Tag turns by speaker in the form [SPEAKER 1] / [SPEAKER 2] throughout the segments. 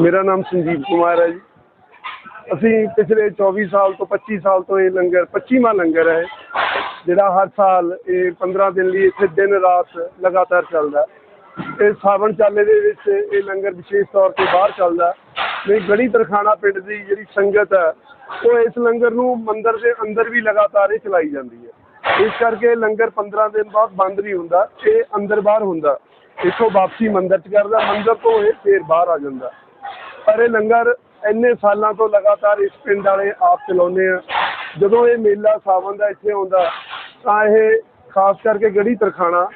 [SPEAKER 1] ਮੇਰਾ ਨਾਮ ਸੰਜੀਵ ਕੁਮਾਰ ਹੈ ਜੀ। ਅਸੀਂ ਪਿਛਲੇ 24 ਸਾਲ ਤੋਂ 25 ਸਾਲ ਤੋਂ ਇਹ ਲੰਗਰ 25ਵਾਂ ਲੰਗਰ ਹੈ, ਜਿਹੜਾ ਹਰ ਸਾਲ ਇਹ 15 ਦਿਨ ਲਈ ਇੱਥੇ ਦਿਨ ਰਾਤ ਲਗਾਤਾਰ ਚੱਲਦਾ। ਇਹ ਸਾਵਣ ਚਾਲੇ ਦੇ ਵਿੱਚ ਇਹ ਲੰਗਰ ਵਿਸ਼ੇਸ਼ ਤੌਰ ਤੇ ਬਾਹਰ ਚੱਲਦਾ। ਹੈ। ਨਹੀਂ ਗੜੀ ਤਰਖਾਣਾ ਪਿੰਡ ਦੀ ਜਿਹੜੀ ਸੰਗਤ ਹੈ, ਉਹ ਇਸ ਲੰਗਰ ਨੂੰ ਮੰਦਿਰ ਦੇ ਅੰਦਰ ਵੀ ਲਗਾਤਾਰ ਹੀ ਚਲਾਈ ਜਾਂਦੀ ਹੈ। ਇਸ ਕਰਕੇ ਇਹ ਲੰਗਰ 15 ਦਿਨ ਬਾਅਦ ਬੰਦ ਨਹੀਂ ਹੁੰਦਾ, ਇਹ ਅੰਦਰ ਬਾਹਰ ਹੁੰਦਾ। ਇੱਥੋਂ ਵਾਪਸੀ ਮੰਦਿਰ ਚ ਕਰਦਾ, ਮੰਦਿਰ ਤੋਂ ਇਹ ਫੇਰ ਬਾਹਰ ਆ ਜਾਂਦਾ। ਪਰ ਇਹ ਲੰਗਰ ਇੰਨੇ ਸਾਲਾਂ ਤੋਂ ਲਗਾਤਾਰ ਇਸ ਪਿੰਡ ਵਾਲੇ ਆਪ ਚਲਾਉਂਦੇ ਆ। ਜਦੋਂ ਇਹ ਮੇਲਾ ਸਾਵਣ ਦਾ ਇੱਥੇ ਆਉਂਦਾ, ਤਾਂ ਇਹ ਖਾਸ ਕਰਕੇ ਗੜੀ ਤਰਖਾਣਾ,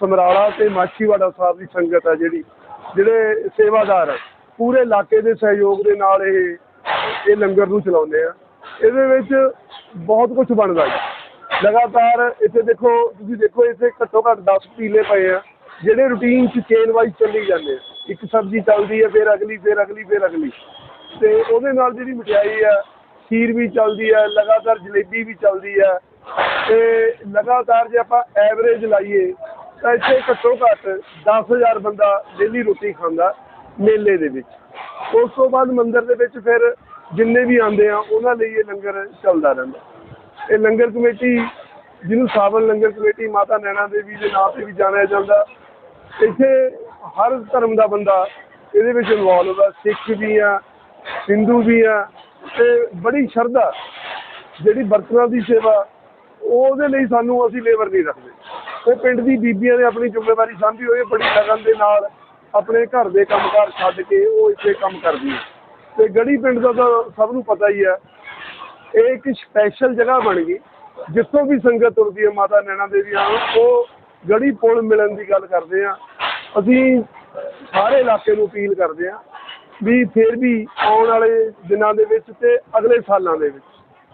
[SPEAKER 1] ਸਮਰਾਲਾ ਤੇ ਮਾਛੀਵਾੜਾ ਸਾਹਿਬ ਦੀ ਸੰਗਤ ਹੈ ਜਿਹੜੀ, ਜਿਹੜੇ ਸੇਵਾਦਾਰ ਪੂਰੇ ਇਲਾਕੇ ਦੇ ਸਹਿਯੋਗ ਦੇ ਨਾਲ ਇਹ ਇਹ ਲੰਗਰ ਨੂੰ ਚਲਾਉਂਦੇ ਆ। ਇਹਦੇ ਵਿੱਚ ਬਹੁਤ ਕੁਝ ਬਣਦਾ ਹੈ ਲਗਾਤਾਰ ਇੱਥੇ ਦੇਖੋ, ਤੁਸੀਂ ਦੇਖੋ, ਇੱਥੇ ਘੱਟੋ ਘੱਟ 10 ਪੀਲੇ ਪਏ ਆ। ਜਿਹੜੇ ਰੂਟੀਨ ਚ ਚੇਨ ਵਾਈਜ਼ ਚੱਲੀ ਜਾਂਦੇ ਆ, ਇੱਕ ਸਬਜ਼ੀ ਚੱਲਦੀ ਹੈ ਫਿਰ ਅਗਲੀ ਫਿਰ ਅਗਲੀ ਫਿਰ ਅਗਲੀ। ਤੇ ਉਹਦੇ ਨਾਲ ਜਿਹੜੀ ਮਠਿਆਈ ਆ, ਖੀਰ ਵੀ ਚੱਲਦੀ ਹੈ ਲਗਾਤਾਰ ਜਲੇਬੀ ਵੀ ਚੱਲਦੀ ਹੈ ਤੇ ਲਗਾਤਾਰ ਜੇ ਆਪਾਂ ਐਵਰੇਜ ਲਾਈਏ, ਤਾਂ ਇੱਥੇ ਘੱਟੋ ਘੱਟ 10000 ਬੰਦਾ ਡੇਲੀ ਰੋਟੀ ਖਾਂਦਾ ਮੇਲੇ ਦੇ ਵਿੱਚ। ਉਸ ਤੋਂ ਬਾਅਦ ਮੰਦਿਰ ਦੇ ਵਿੱਚ ਫਿਰ ਜਿੰਨੇ ਵੀ ਆਉਂਦੇ ਆ, ਉਹਨਾਂ ਲਈ ਇਹ ਲੰਗਰ ਚੱਲਦਾ ਰਹਿੰਦਾ। ਇਹ ਲੰਗਰ ਕਮੇਟੀ ਜਿਹਨੂੰ ਸਾਵਣ ਲੰਗਰ ਕਮੇਟੀ ਮਾਤਾ ਨੈਣਾ ਦੇਵੀ ਦੇ ਨਾਂ ਤੇ ਵੀ ਜਾਣਿਆ ਜਾਂਦਾ। ਇੱਥੇ ਹਰ ਧਰਮ ਦਾ ਬੰਦਾ ਇਹਦੇ ਵਿੱਚ ਇਨਵੋਲਵ ਹੈ ਸਿੱਖ ਵੀ ਆ, ਹਿੰਦੂ ਵੀ ਆ, ਤੇ ਬੜੀ ਸ਼ਰਧਾ ਜਿਹੜੀ ਬਰਤਨਾਂ ਦੀ ਸੇਵਾ, ਉਹਦੇ ਲਈ ਸਾਨੂੰ ਅਸੀਂ ਲੇਬਰ ਨਹੀਂ ਰੱਖਦੇ। ਉਹ ਪਿੰਡ ਦੀ ਬੀਬੀਆਂ ਨੇ ਆਪਣੀ ਜ਼ਿੰਮੇਵਾਰੀ ਸਾਂਭੀ ਹੋਈ ਬੜੀ ਲਗਨ ਦੇ ਨਾਲ ਆਪਣੇ ਘਰ ਦੇ ਕੰਮਕਾਰ ਛੱਡ ਕੇ ਉਹ ਇੱਥੇ ਕੰਮ ਕਰਦੀ ਹੈ। ਤੇ ਗੜੀ ਪਿੰਡ ਦਾ ਤਾਂ ਸਭ ਨੂੰ ਪਤਾ ਹੀ ਹੈ, ਇਹ ਇੱਕ ਸਪੈਸ਼ਲ ਜਗ੍ਹਾ ਬਣ ਗਈ। ਜਿੱਥੋਂ ਵੀ ਸੰਗਤ ਤੁਰਦੀ ਹੈ, ਮਾਤਾ ਨੈਣਾ ਦੇਵੀ ਆ ਉਹ ਗੜੀ ਪੁਲ ਮਿਲਣ ਦੀ ਗੱਲ ਕਰਦੇ ਆ। ਅਸੀਂ ਸਾਰੇ ਇਲਾਕੇ ਨੂੰ ਅਪੀਲ ਕਰਦੇ ਆ ਵੀ ਫਿਰ ਵੀ ਆਉਣ ਵਾਲੇ ਦਿਨਾਂ ਦੇ ਵਿੱਚ ਤੇ ਅਗਲੇ ਸਾਲਾਂ ਦੇ ਵਿੱਚ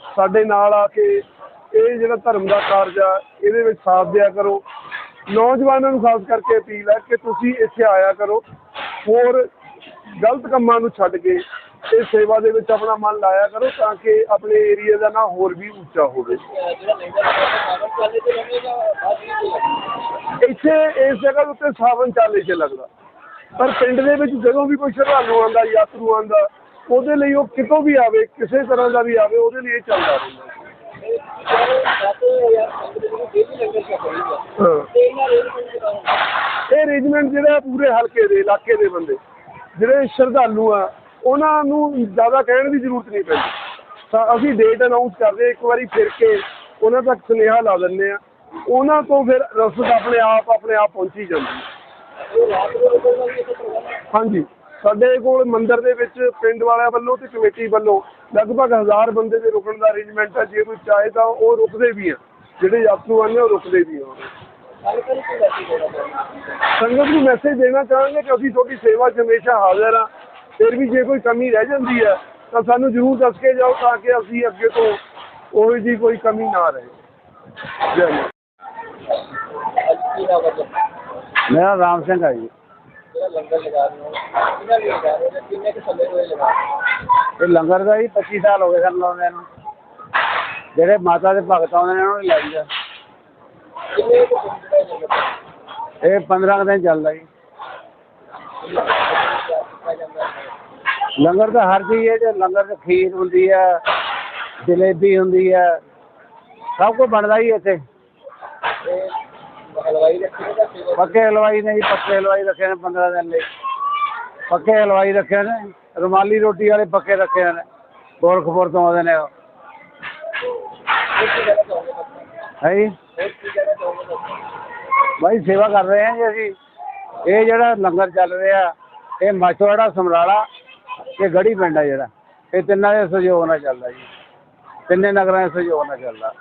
[SPEAKER 1] ਸਾਡੇ ਨਾਲ ਆ ਕੇ ਇਹ ਜਿਹੜਾ ਧਰਮ ਦਾ ਕਾਰਜ ਆ, ਇਹਦੇ ਵਿੱਚ ਸਾਥ ਦਿਆ ਕਰੋ। ਨੌਜਵਾਨਾਂ ਨੂੰ ਖਾਸ ਕਰਕੇ ਅਪੀਲ ਹੈ ਕਿ ਤੁਸੀਂ ਇੱਥੇ ਆਇਆ ਕਰੋ। ਹੋਰ ਗਲਤ ਕੰਮਾਂ ਨੂੰ ਛੱਡ ਕੇ ਇਹ ਸੇਵਾ ਦੇ ਵਿੱਚ ਆਪਣਾ ਮਨ ਲਾਇਆ ਕਰੋ ਤਾਂ ਕਿ ਆਪਣੇ ਏਰੀਆ ਦਾ ਨਾਂ ਹੋਰ ਵੀ ਉੱਚਾ ਹੋਵੇ। ਇੱਥੇ ਇਸ ਜਗ੍ਹਾ ਦੇ ਉੱਤੇ ਸਾਵਨ ਚਾਲੇ 'ਚ ਲੱਗਦਾ। ਪਰ ਪਿੰਡ ਦੇ ਵਿੱਚ ਜਦੋਂ ਵੀ ਕੋਈ ਸ਼ਰਧਾਲੂ ਆਉਂਦਾ, ਯਾਤਰੂ ਆਉਂਦਾ, ਉਹਦੇ ਲਈ ਉਹ ਕਿਤੋਂ ਵੀ ਆਵੇ, ਕਿਸੇ ਤਰ੍ਹਾਂ ਦਾ ਵੀ ਆਵੇ, ਉਹਦੇ ਲਈ ਇਹ ਚੱਲਦਾ ਰਹਿੰਦਾ। ਇਹ ਅਰੇਂਜਮੈਂਟ ਜਿਹੜਾ ਪੂਰੇ ਹਲਕੇ ਦੇ, ਇਲਾਕੇ ਦੇ ਬੰਦੇ, ਜਿਹੜੇ ਸ਼ਰਧਾਲੂ ਆ ਉਹਨਾਂ ਨੂੰ ਜ਼ਿਆਦਾ ਕਹਿਣ ਦੀ ਜ਼ਰੂਰਤ ਨਹੀਂ ਪੈਂਦੀ। ਤਾਂ ਅਸੀਂ ਡੇਟ ਅਨਾਉਂਸ ਕਰਦੇ ਇੱਕ ਵਾਰੀ ਫਿਰ ਕੇ ਉਹਨਾਂ ਤੱਕ ਸੁਨੇਹਾ ਲਾ ਦਿੰਦੇ ਆ ਉਹਨਾਂ ਤੋਂ ਫਿਰ ਰਸਦ ਆਪਣੇ ਆਪ ਆਪਣੇ ਆਪ ਪਹੁੰਚੀ ਜਾਂਦੀ ਹਾਂਜੀ। ਸਾਡੇ ਕੋਲ ਮੰਦਿਰ ਦੇ ਵਿੱਚ ਪਿੰਡ ਵਾਲਿਆਂ ਵੱਲੋਂ ਤੇ ਕਮੇਟੀ ਵੱਲੋਂ ਲਗਭਗ 1000 ਬੰਦੇ ਦੇ ਰੁਕਣ ਦਾ ਅਰੇਂਜਮੈਂਟ ਹੈ। ਜੇ ਕੋਈ ਚਾਹੇ ਤਾਂ ਉਹ ਰੁਕਦੇ ਵੀ ਆ ਜਿਹੜੇ ਯਾਤਰੂ ਆਉਂਦੇ ਉਹ ਰੁਕਦੇ ਵੀ ਆ ਸੰਗਤ ਨੂੰ ਮੈਸੇਜ ਦੇਣਾ ਚਾਹਾਂਗੇ ਕਿ ਅਸੀਂ ਤੁਹਾਡੀ ਸੇਵਾ 'ਚ ਹਮੇਸ਼ਾ ਹਾਜ਼ਰ ਆ ਫਿਰ ਵੀ ਜੇ ਕੋਈ ਕਮੀ ਰਹਿ ਜਾਂਦੀ ਹੈ, ਤਾਂ ਸਾਨੂੰ ਜ਼ਰੂਰ ਦੱਸ ਕੇ ਜਾਓ ਤਾਂ ਕਿ ਅਸੀਂ ਅੱਗੇ ਤੋਂ ਉਹੋ ਜਿਹੀ ਕੋਈ ਕਮੀ ਨਾ ਰਹੇ। ਜੈ ਮਾਤਾ
[SPEAKER 2] ਮੇਰਾ ਰਾਮ ਸਿੰਘ ਹੈ ਜੀ।
[SPEAKER 3] ਲੰਗਰ
[SPEAKER 2] ਇਹ ਲੰਗਰ ਦਾ ਜੀ 25 ਸਾਲ ਹੋ ਗਏ ਸਾਨੂੰ ਲਾਉਂਦੇ ਨੂੰ। ਜਿਹੜੇ ਮਾਤਾ ਦੇ ਭਗਤ ਆਉਂਦੇ ਨੇ, ਉਹਨਾਂ ਨੂੰ ਲਾਈਦਾ ਇਹ 15 ਦਿਨ ਚੱਲਦਾ ਜੀ। ਲੰਗਰ ਤਾਂ ਹਰ ਚੀਜ਼ ਹੈ, ਜੇ ਲੰਗਰ ਚ ਖੀਰ ਹੁੰਦੀ ਹੈ, ਜਲੇਬੀ ਹੁੰਦੀ ਹੈ, ਸਭ ਕੁਝ ਬਣਦਾ ਹੀ ਇੱਥੇ।
[SPEAKER 3] ਹਲਵਾਈ ਰੱਖੀ ਦਾ
[SPEAKER 2] ਪੱਕੇ ਹਲਵਾਈ ਨੇ ਜੀ, ਪੱਕੇ ਹਲਵਾਈ ਰੱਖੇ ਨੇ 15 ਦਿਨ ਲਈ। ਪੱਕੇ ਹਲਵਾਈ ਰੱਖੇ ਨੇ, ਰੁਮਾਲੀ ਰੋਟੀ ਵਾਲੇ ਪੱਕੇ ਰੱਖੇ ਨੇ, ਗੋਰਖਪੁਰ ਤੋਂ ਆਉਂਦੇ ਨੇ ਉਹ। ਹੈ ਜੀ? ਭਾਈ ਸੇਵਾ ਕਰ ਰਹੇ ਹਾਂ ਜੀ ਅਸੀਂ। ਇਹ ਜਿਹੜਾ ਲੰਗਰ ਚੱਲ ਰਿਹਾ, ਇਹ ਮਾਛੋੜਾ ਸਮਰਾਲਾ ਇਹ ਗੜੀ ਪਿੰਡ ਆ ਜਿਹੜਾ। ਇਹ ਤਿੰਨਾਂ ਦੇ ਸਹਿਯੋਗ ਨਾਲ ਚੱਲਦਾ ਜੀ। ਤਿੰਨੇ ਨਗਰਾਂ ਦੇ ਸਹਿਯੋਗ ਨਾਲ ਚੱਲਦਾ।